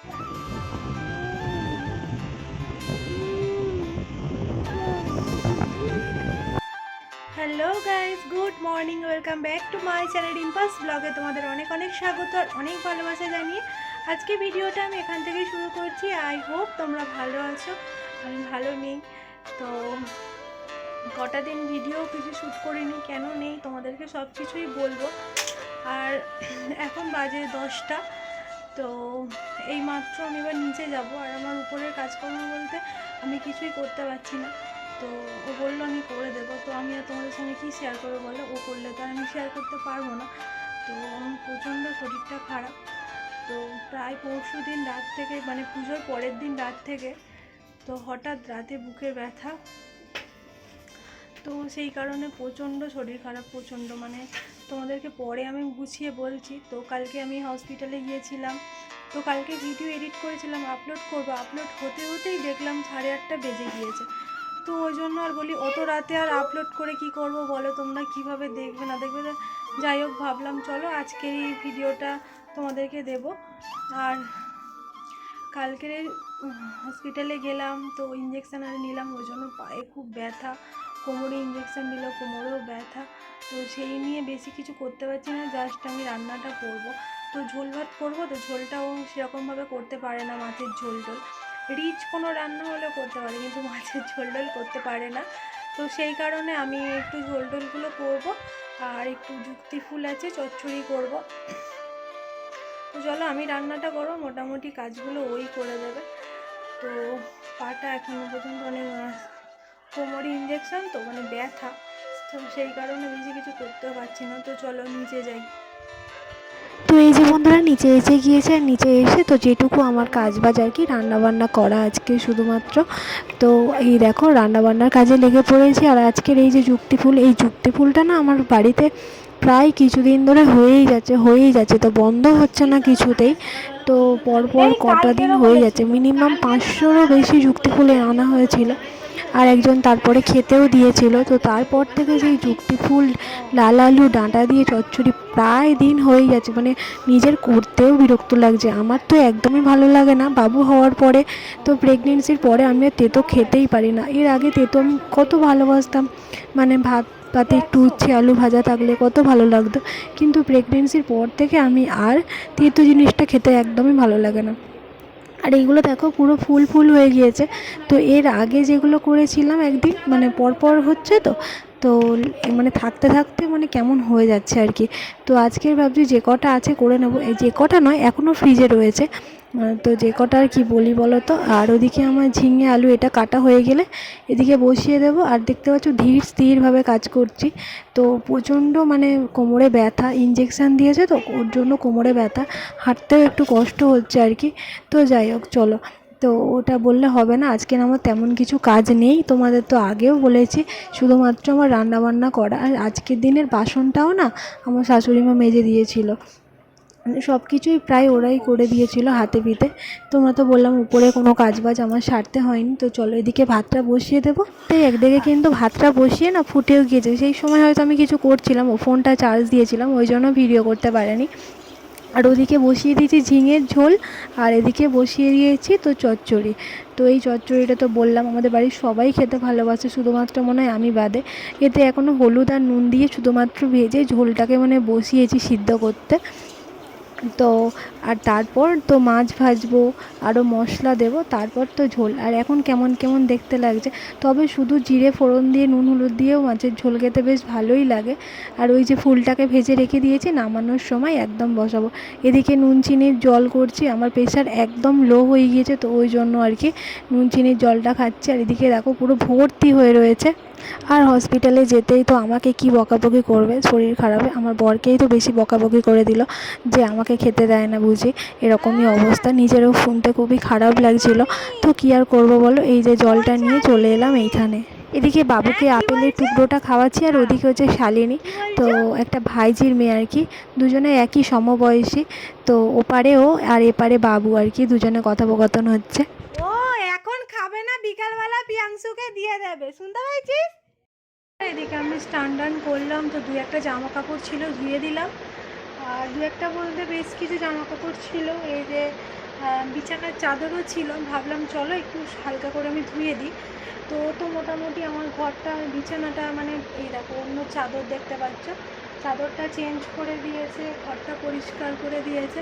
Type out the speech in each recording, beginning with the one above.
Hello guys good morning welcome back to my channel ইম্পাস ব্লগে তোমাদের অনেক অনেক স্বাগত আর অনেক ভালোবাসা জানিয়ে আজকে ভিডিওটা আমি এখান থেকেই শুরু করছি। আই হোপ তোমরা ভালো আছো, আমি ভালো নেই। তো কটা দিন ভিডিও কিছু শ্যুট করিনি, কেন নেই, তোমাদেরকে সব কিছুই বলব। আর এখন বাজে দশটা। তো এই মাত্র আমি এবার নিচে যাব আর আমার উপরের কাজকর্ম বলতে আমি কিছুই করতে পারছি না। তো ও বলল আমি করে দেবো। তো আমি আর তোমাদের সঙ্গে কী শেয়ার করব বলো? ও করলে তো আমি শেয়ার করতে পারব না। তো আমার প্রচণ্ড শরীরটা খারাপ। তো প্রায় পরশু দিন রাত থেকে মানে পুজোর পরের দিন রাত থেকে, তো হঠাৎ রাতে বুকের ব্যথা। তো সেই কারণে প্রচণ্ড শরীর খারাপ, প্রচণ্ড মানে তোমাদেরকে পরে আমি গুছিয়ে বলছি। তো কালকে আমি হসপিটালে গিয়েছিলাম। তো কালকে ভিডিও এডিট করেছিলাম আপলোড করব। আপলোড হতে হতেই দেখলাম সাড়ে আটটা বেজে গিয়েছে। তো ওই জন্য আর বলি, অত রাতে আর আপলোড করে কি করব বলো? তোমরা কীভাবে দেখবে না দেখবে? যাই হোক, ভাবলাম চলো আজকের এই ভিডিওটা তোমাদেরকে দেব। আর কালকের হসপিটালে গেলাম, তো ইঞ্জেকশান আর নিলাম, ওই জন্য পায়ে খুব ব্যথা। কোমরে ইঞ্জেকশান দিল, কোমরেও ব্যথা। তো সেই নিয়ে বেশি কিছু করতে পারছি না জাস্ট আমি রান্নাটা করব। তো ঝোল ভাত করব, তো ঝোলটাও সেরকমভাবে করতে পারে না, মাছের ঝোল টোল। রিচ কোনো রান্না হলে করতে পারে, কিন্তু মাছের ঝোল টোল করতে পারে না। তো সেই কারণে আমি একটু ঝোল টোলগুলো করব, আর একটু যুক্তি ফুল আছে, চচ্চড়ি করব। তো চলো, আমি রান্নাটা করব, মোটামুটি কাজগুলো ওই করে দেবে। তো পাটা এখনও পর্যন্ত অনেক কোমরে ইঞ্জেকশন তো মানে ব্যথা। তো সেই কারণে বেশি কিছু করতেও পারছি না। তো চলো নিচে যাই। তো এই যে বন্ধুরা নিচে এসে গিয়েছে। আর নিচে এসে তো যেটুকু আমার কাজ বাজ আর কি রান্নাবান্না করা আজকে শুধুমাত্র। তো এই দেখো রান্নাবান্নার কাজে লেগে পড়েছি। আর আজকের এই যে যুক্তি ফুল এই যুক্তি ফুলটা না আমার বাড়িতে প্রায় কিছুদিন ধরে হয়েই যাচ্ছে হয়েই যাচ্ছে। তো বন্ধ হচ্ছে না কিছুতেই। তো পরপর কটা দিন হয়ে যাচ্ছে। মিনিমাম পাঁচশোরও বেশি যুক্তি ফুলে আনা হয়েছিল। আর একজন তারপরে খেতেও দিয়েছিল। তো তারপর থেকে সেই যুক্তি ফুল লাল আলু ডাঁটা দিয়ে চচ্চড়ি প্রায় দিন হয়েই যাচ্ছে মানে নিজের করতেও বিরক্ত লাগছে। আমার তো একদমই ভালো লাগে না। বাবু হওয়ার পরে তো প্রেগনেন্সির পরে আমি আর তেতো খেতেই পারি না। এর আগে তেতো আমি কত ভালোবাসতাম। মানে ভাত পাতে একটু উচ্ছে আলু ভাজা থাকলে কত ভালো লাগতো। কিন্তু প্রেগনেন্সির পর থেকে আমি আর তেতো জিনিসটা খেতে একদমই ভালো লাগে না। আর এইগুলো দেখো পুরো ফুল ফুল হয়ে গিয়েছে। তো এর আগে যেগুলো করেছিলাম একদিন মানে পরপর হচ্ছে তো তো মানে থাকতে থাকতে মানে কেমন হয়ে যাচ্ছে আর কি। তো আজকের ভাবছি যে কটা আছে করে নেব। এই যে কটা নয় এখনও ফ্রিজে রয়েছে। তো যে কটা আর কি বলি বলো তো? আর ওদিকে আমার ঝিঙে, আলু এটা কাটা হয়ে গেলে এদিকে বসিয়ে দেবো। আর দেখতে পাচ্ছ ধীর স্থিরভাবে কাজ করছি। তো প্রচণ্ড মানে কোমরে ব্যথা ইঞ্জেকশান দিয়েছে তো, ওর জন্য কোমরে ব্যথা। হাঁটতেও একটু কষ্ট হচ্ছে আর কি। তো যাই হোক, চলো। তো ওটা বললে হবে না, আজকে আমার তেমন কিছু কাজ নেই। তোমাদের তো আগেও বলেছি, শুধুমাত্র আমার রান্নাবান্না করা। আর আজকের দিনের বাসনটাও না আমার শাশুড়ি মা মেজে দিয়েছিল। মানে সব কিছুই প্রায় ওরাই করে দিয়েছিল হাতে পিতে। তোমরা তো বললাম উপরে কোনো কাজ বাজ আমার সারতে হয়নি, তো চলো এদিকে ভাতটা বসিয়ে দেবো। তো একদিকে কিন্তু ভাতটা বসিয়ে না ফুটেও গিয়েছে। সেই সময় হয়তো আমি কিছু করছিলাম, ও ফোনটা চার্জ দিয়েছিলাম, ওই জন্য ভিডিও করতে পারিনি। আর ওদিকে বসিয়ে দিয়েছি ঝিঙের ঝোল, আর এদিকে বসিয়ে দিয়েছি তো চচ্চড়ি। তো এই চচ্চড়িটা তো বললাম, আমাদের বাড়ির সবাই খেতে ভালোবাসে, শুধুমাত্র মনে হয় আমি বাদে। এতে এখনও হলুদ আর নুন দিয়ে শুধুমাত্র ভেজে ঝোলটাকে মানে বসিয়েছি সিদ্ধ করতে। তো, আর তারপর তো মাছ ভাজবো আরও মশলা দেবো, তারপর তো ঝোল। আর এখন কেমন কেমন দেখতে লাগছে? তবে শুধু জিরে ফোড়ন দিয়ে, নুন হলুদ দিয়েও মাছের ঝোল খেতে বেশ ভালোই লাগে। আর ওই যে ফুলটাকে ভেজে রেখে দিয়েছি, নামানোর সময় একদম বসাবো। এদিকে নুন চিনির জল করছি, আমার প্রেশার একদম লো হয়ে গিয়েছে, তো ওই জন্য আর কি নুন চিনির জলটা খাচ্ছি। আর এদিকে দেখো পুরো ভর্তি হয়ে রয়েছে। আর হসপিটালে যেতেই তো আমাকে কি বকাবকি করবে? শরীর খারাপে? আমার বরকেই তো বেশি বকাবকি করে দিল যে আমাকে খেতে দেয় না বুঝি। এরকমই অবস্থা। নিজেরও শুনতে খুবই খারাপ লাগছিল। তো কী আর করব বলো? এই যে জলটা নিয়ে চলে এলাম এইখানে। এদিকে বাবুকে আপেলের টুকরোটা খাওয়াচ্ছি আর ওদিকে হচ্ছে শালিনী। তো একটা ভাইজির মেয়ে আর কি। দুজনে একই সমবয়সী। তো ওপারে ও আর এপারে বাবু আর কি। দুজনে কথোপকথন হচ্ছে। এখন খাবে না, বিকালবেলা পিয়াংশুকে দিয়ে দেবে। শুনতে পাইছিস? এদিকে আমি স্টান টান করলাম, তো দু একটা জামা কাপড় ছিল, ধুয়ে দিলাম। আর দু একটা বলতে বেশ কিছু জামা কাপড় ছিল, এই যে বিছানার চাদরও ছিল। ভাবলাম, চলো একটু হালকা করে আমি ধুয়ে দিই। তো তো মোটামুটি আমার ঘরটা, বিছানাটা মানে এই দেখো, অন্য চাদর দেখতে পাচ্ছ। চাদরটা চেঞ্জ করে দিয়েছে, ঘরটা পরিষ্কার করে দিয়েছে।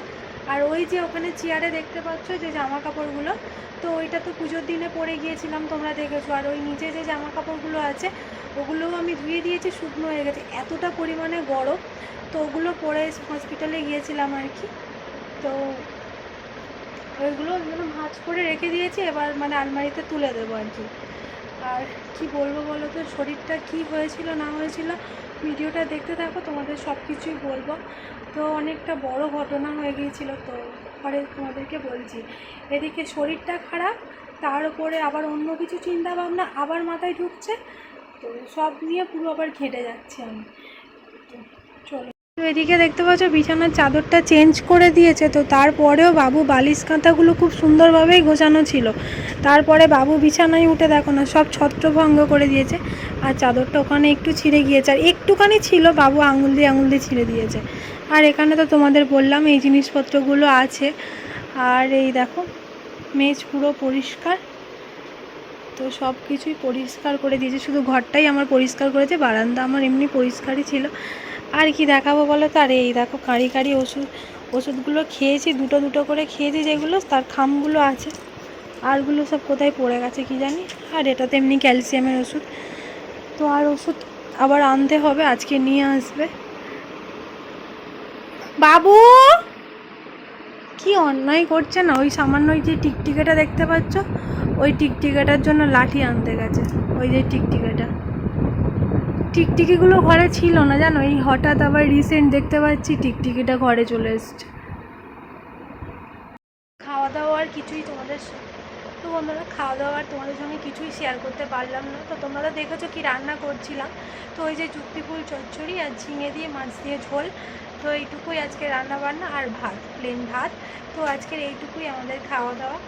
আর ওই যে ওখানে চেয়ারে দেখতে পাচ্ছ যে জামা কাপড়গুলো তো ওইটা তো পুজোর দিনে পরে গিয়েছিলাম তোমরা দেখেছ। আর ওই নিচে যে জামা কাপড়গুলো আছে, ওগুলোও আমি ধুয়ে দিয়েছি, শুকনো হয়ে গেছে। এতটা পরিমাণে গরম, তো ওগুলো পরে হসপিটালে গিয়েছিলাম আর কি। তো ওইগুলো মানে ভাঁজ করে রেখে দিয়েছি, এবার মানে আলমারিতে তুলে দেবো আর কি। আর কি বলব বলো তো, শরীরটা কি হয়েছিল না হয়েছিল ভিডিওটা দেখতে থাকো, তোমাদের সব কিছুই বলব। তো অনেকটা বড় ঘটনা হয়ে গিয়েছিল, তো পরে তোমাদেরকে বলছি। এদিকে শরীরটা খারাপ, তার উপরে আবার অন্য কিছু চিন্তা ভাবনা আবার মাথায় ঢুকছে, তো সব নিয়ে পুরো আবার ঘেটে যাচ্ছে আমি। তো চলো। তো এদিকে দেখতে পাচ্ছ, বিছানার চাদরটা চেঞ্জ করে দিয়েছে। তো তারপরেও বাবু বালিশ কাঁথাগুলো খুব সুন্দরভাবেই গোছানো ছিল। তারপরে বাবু বিছানায় উঠে দেখো না, সব ছত্রভঙ্গ করে দিয়েছে। আর চাদরটা ওখানে একটু ছিঁড়ে গিয়েছে। আর একটুখানি ছিল, বাবু আঙুল দিয়ে আঙুল দিয়ে ছিঁড়ে দিয়েছে। আর এখানে তো তোমাদের বললাম, এই জিনিসপত্রগুলো আছে। আর এই দেখো, মেজ পুরো পরিষ্কার। তো সব কিছুই পরিষ্কার করে দিয়েছে। শুধু ঘরটাই আমার পরিষ্কার করেছে, বারান্দা আমার এমনি পরিষ্কারই ছিল। আর কি দেখাবো বলো তো? আর এই দেখো কাঁড়ি কাঁড়ি ওষুধ, ওষুধগুলো খেয়েছি, দুটো দুটো করে খেয়েছি যেগুলো, তার খামগুলো আছে। আরগুলো সব কোথায় পড়ে গেছে কি জানি? আর এটা তো এমনি ক্যালসিয়ামের ওষুধ। তো আর ওষুধ আবার আনতে হবে, আজকে নিয়ে আসবে। বাবু! কি অন্যায় করছে না? ওই সামান্য ওই যে টিকটিকাটা দেখতে পাচ্ছ? ওই টিকটিকাটার জন্য লাঠি আনতে গেছে। ওই যে টিকটিকাটা। টিকটিকিগুলো ঘরে ছিল না, জানো? এই হঠাৎ আবার রিসেন্ট দেখতে পাচ্ছি, টিকটিকিটা ঘরে চলে এসছে। খাওয়া দাওয়া আর কিছুই তোমাদের তো বন্ধুরা খাওয়া দাওয়া আর তোমাদের সঙ্গে কিছুই শেয়ার করতে পারলাম না। তো তোমরা তো দেখেছ কি রান্না করছিলাম। তো ওই যে চুক্তি ফুল চচ্চড়ি আর ঝিঙে দিয়ে মাছ দিয়ে ঝোল। তো এইটুকুই আজকে রান্না বান্না আর ভাত প্লেন ভাত। তো আজকের এইটুকুই আমাদের খাওয়া দাওয়া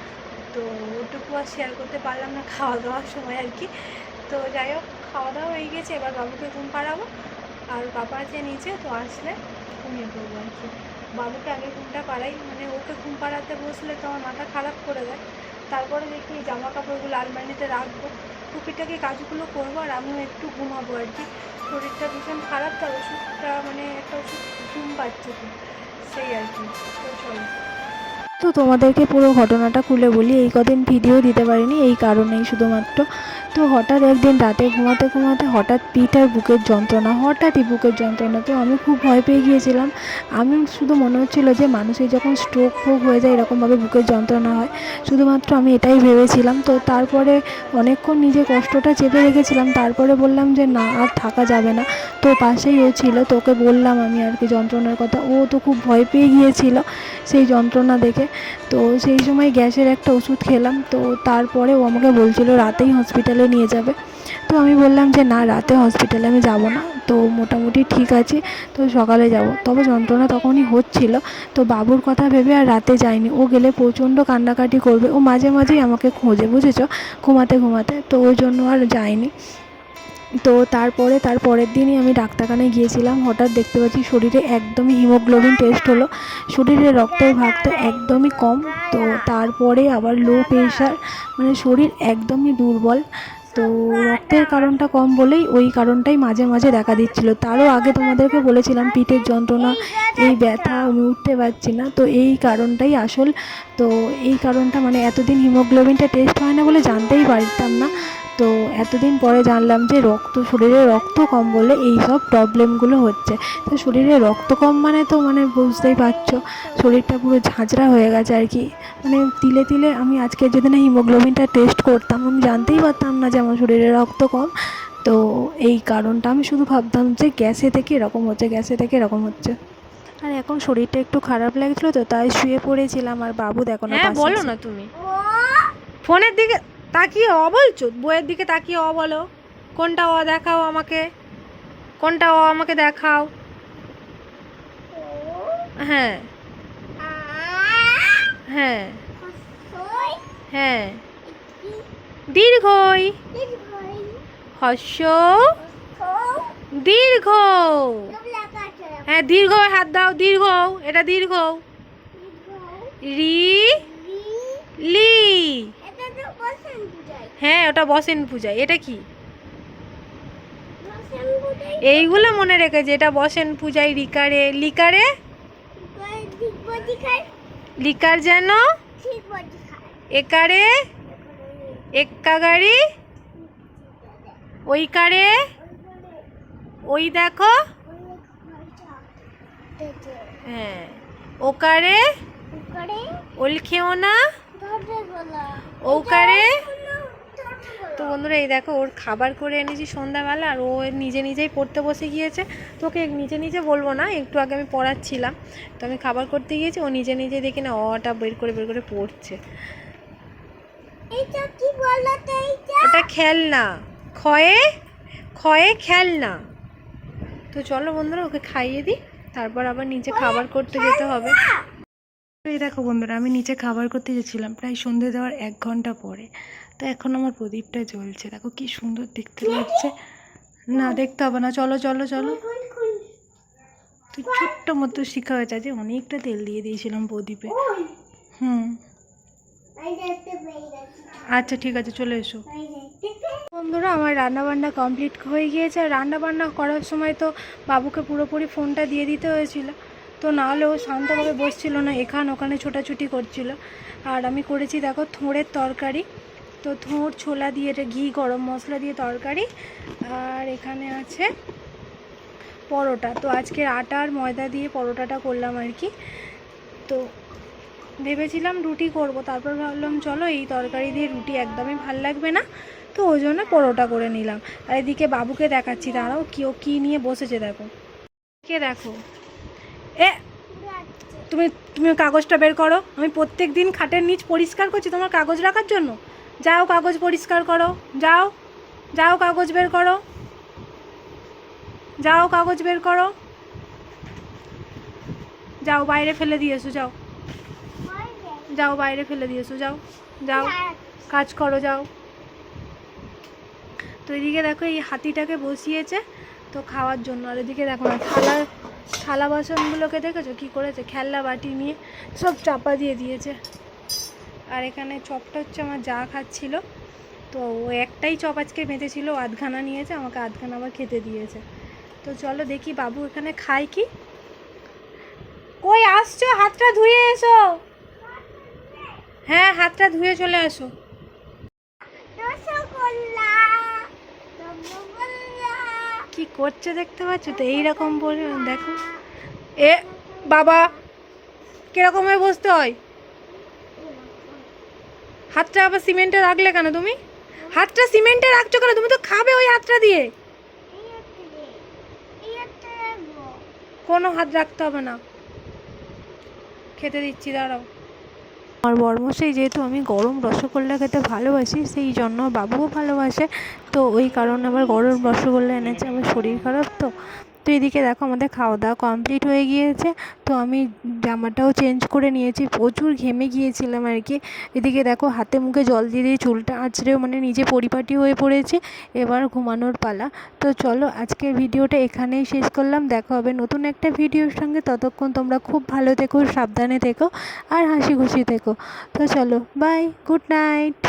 তো ওটুকু আর শেয়ার করতে পারলাম না খাওয়া দাওয়ার সময় আর কি। তো যাই হোক খাওয়া দাওয়া হয়ে গেছে, এবার বাবুকে ঘুম পাড়াবো। আর বাবা আছে নিচে, তো আসলে ঘুমিয়ে পড়ব আর কি। বাবুকে আগে ঘুমটা পাড়াই মানে ওকে ঘুম পাড়াতে বসলে তো আমার মাথা খারাপ করে দেয়। তারপরে দেখি জামা কাপড়গুলো আলমারিতে রাখব। টুকিটাকি কাজগুলো করব আর আমিও একটু ঘুমাবো আর কি। শরীরটা ভীষণ খারাপ, তার ওষুধটা মানে একটা ওষুধ ঘুম পাচ্ছে সেই আর কি। তো চলো। তো তোমাদেরকে পুরো ঘটনাটা খুলে বলি, এই কদিন ভিডিও দিতে পারিনি, এই কারণেই শুধুমাত্র। তো হঠাৎ একদিন রাতে ঘুমাতে ঘুমাতে হঠাৎ পিঠ আর বুকের যন্ত্রণা, হঠাৎই বুকের যন্ত্রণা তো আমি খুব ভয় পেয়ে গিয়েছিলাম। আমি শুধু মনে হচ্ছিল যে মানুষের যখন স্ট্রোক ফোক হয়ে যায় এরকমভাবে বুকের যন্ত্রণা হয়। শুধুমাত্র আমি এটাই ভেবেছিলাম। তো তারপরে অনেকক্ষণ নিজে কষ্টটা চেপে রেখেছিলাম। তারপরে বললাম যে, না, আর থাকা যাবে না। তো পাশেই ও ছিল। তোকে বললাম আমি আর কি যন্ত্রণার কথা। ও তো খুব ভয় পেয়ে গিয়েছিল সেই যন্ত্রণা দেখে। তো সেই সময় গ্যাসের একটা ওষুধ খেলাম। তো তারপরে ও আমাকে বলছিল, রাতেই হসপিটালে নিয়ে যাবে। তো আমি বললাম যে, না, রাতে হসপিটালে আমি যাব না। তো মোটামুটি ঠিক আছে, তো সকালে যাব। তবে যন্ত্রণা তখনই হচ্ছিল। তো বাবুর কথা ভেবে আর রাতে যাইনি। ও গেলে প্রচণ্ড কান্নাকাটি করবে। ও মাঝে মাঝেই আমাকে খোঁজে, বুঝেছ? ঘুমাতে ঘুমাতে। তো ওই জন্য আর যাইনি। তো তারপরে, তার পরের দিনই আমি ডাক্তারখানায় গিয়েছিলাম। হঠাৎ দেখতে পাচ্ছি শরীরে একদমই হিমোগ্লোবিন টেস্ট হলো। শরীরে রক্তের তো একদমই কম। তো তারপরে আবার লো প্রেশার মানে শরীর একদমই দুর্বল। তো রক্তের কারণটা কম বলেই ওই কারণটাই মাঝে মাঝে দেখা দিচ্ছিল। তারও আগে তোমাদেরকে বলেছিলাম পিঠের যন্ত্রণা, এই ব্যথা, আমি উঠতে পারছি না, তো এই কারণটাই আসল। তো এই কারণটা মানে এতদিন হিমোগ্লোবিনটা টেস্ট হয় না বলে জানতেই পারতাম না। এতদিন পরে জানলাম যে রক্ত শরীরে রক্ত কম বলে এই সব প্রবলেমগুলো হচ্ছে। তো শরীরে রক্ত কম মানে তো মানে বুঝতেই পারছ শরীরটা পুরো ঝাঁঝরা হয়ে গেছে আর কি। মানে তিলে তিলে আমি আজকে যদি না হিমোগ্লোবিনটা টেস্ট করতাম আমি জানতেই পারতাম না যে আমার শরীরে রক্ত কম। তো এই কারণটা আমি শুধু ভাবতাম যে গ্যাসে থেকে এরকম হচ্ছে গ্যাসে থেকে এরকম হচ্ছে। আর এখন শরীরটা একটু খারাপ লাগছিল তো তাই শুয়ে পড়েছিলাম। আর বাবু দেখো না হ্যাঁ বলো না তুমি। ফোনের দিকে তাকিয়ে অ বলছো বইয়ের দিকে তাকিয়ে অ বলো কোনটা অ দেখাও আমাকে? কোনটা অ আমাকে দেখাও? হ্যাঁ। হ্যাঁ। হ্যাঁ। দীর্ঘই। হস্য দীর্ঘ হ্যাঁ দীর্ঘ হাত দাও দীর্ঘ এটা দীর্ঘ রি। ওটা বসেন পূজা এটা কি? এইগুলো মনে রেখেছে এটা বসেন পূজায় লিকারে লিকারে? লিকার যেন? একারে? এক্কা গাড়ি ওই কারে ওই দেখো হ্যাঁ। ওকারে? ওল খেও না? ওকারে? তো বন্ধুরা এই দেখো ওর খাবার করে এনেছি সন্ধ্যাবেলা আর ও নিজে নিজেই পড়তে বসে গিয়েছে। তোকে নিজে নিজে বলব না একটু আগে আমি পড়াচ্ছিলাম। তো আমি খাবার করতে গিয়েছি ও নিজে নিজে দেখি না অটা বের করে বের করে পড়ছে। এটা খেলনা। ক্ষয়ে? ক্ষয়ে খেলনা। তো চলো বন্ধুরা ওকে খাইয়ে দিই তারপর আবার নিচে খাবার করতে যেতে হবে। এই দেখো বন্ধুরা আমি নিচে খাবার করতে গেছিলাম প্রায় সন্ধে দেওয়ার এক ঘণ্টা পরে। তো এখন আমার প্রদীপটা জ্বলছে। দেখো কি সুন্দর দেখতে লাগছে। না দেখতে হবে না। চলো চলো চলো। তুই ছোট্ট মতো শিখা হয়েছে। যে অনেকটা তেল দিয়ে দিয়েছিলাম প্রদীপে। হুম। আচ্ছা ঠিক আছে চলে এসো। বন্ধুরা আমার রান্নাবান্না কমপ্লিট হয়ে গিয়েছে। আর রান্না বান্না করার সময় তো বাবুকে পুরোপুরি ফোনটা দিয়ে দিতে হয়েছিল। তো না হলেও শান্তভাবে বসছিল না, এখান ওখানে ছোটাছুটি করছিল। আর আমি করেছি দেখো থোঁড়ের তরকারি। তো থোঁড়, ছোলা দিয়ে এটা ঘি, গরম মশলা দিয়ে তরকারি। আর এখানে আছে পরোটা। তো আজকে আটা আর ময়দা দিয়ে পরোটাটা করলাম আর কি। তো ভেবেছিলাম রুটি করব, তারপর ভাবলাম চলো এই তরকারি দিয়ে রুটি একদমই ভালো লাগবে না। তো ওই জন্য পরোটা করে নিলাম। আর এদিকে বাবুকে দেখাচ্ছি, দাঁড়াও কি ও কী নিয়ে বসেছে দেখো। কে দেখো এ, তুমি তুমি কাগজটা বের করো। আমি প্রত্যেক দিন খাটের নিচ পরিষ্কার করছি তোমার কাগজ রাখার জন্য। যাও কাগজ পরিষ্কার করো। যাও যাও কাগজ বের করো। যাও কাগজ বের করো। যাও, বাইরে ফেলে দিয়ে এসো, যাও। যাও, বাইরে ফেলে দিয়ে এসো, যাও। যাও, কাজ করো, যাও। তো এদিকে দেখো, এই হাতিটাকে বসিয়েছে তো খাওয়ার জন্য। আর এদিকে দেখো না থালা থালা বাসনগুলোকে দেখেছ? কি করেছে? খেলনা, বাটি নিয়ে সব চাপা দিয়ে দিয়েছে। আর এখানে চপটা হচ্ছে আমার যা খাচ্ছিল। তো ও একটাই চপ আজকে বেঁধেছিল, ও আধখানা নিয়েছে, আমাকে আধখানা আবার খেতে দিয়েছে। তো চলো দেখি বাবু এখানে খায় কি? কই আসছো? হাতটা ধুয়ে এসো। হ্যাঁ হাতটা ধুয়ে চলে আসো। করছে দেখতে পাচ্ছ? তো এইরকম বলে, দেখো। এ, বাবা, কীরকম হয়ে বসতে হয়? হাতটা আবার সিমেন্টে রাখলে কেন তুমি? হাতটা সিমেন্টে রাখছো কেন? তুমি তো খাবে ওই হাতটা দিয়ে। কোনো হাত রাখতে হবে না। খেতে দিচ্ছি, দাঁড়াও। আমার বর্মশাই যেহেতু আমি গরম রসগোল্লা খেতে ভালোবাসি, সেই জন্য বাবুও ভালোবাসে। তো ওই কারণে আমার গরম রসগোল্লা এনেছে, আমার শরীর খারাপ তো। তো এদিকে দেখো আমাদের খাওয়া দাওয়া কমপ্লিট হয়ে গিয়েছে। তো আমি জামাটাও চেঞ্জ করে নিয়েছি। প্রচুর ঘেমে গিয়েছিলাম আর কি। এদিকে দেখো হাতে মুখে জল দিয়ে দিয়ে চুলটা আঁচড়েও মানে নিজে পরিপাটি হয়ে পড়েছে। এবার ঘুমানোর পালা। তো চলো আজকের ভিডিওটা এখানেই শেষ করলাম। দেখা হবে নতুন একটা ভিডিওর সঙ্গে। ততক্ষণ তোমরা খুব ভালো থেকো, সাবধানে থেকো আর হাসি খুশি থেকো। তো চলো বাই গুড নাইট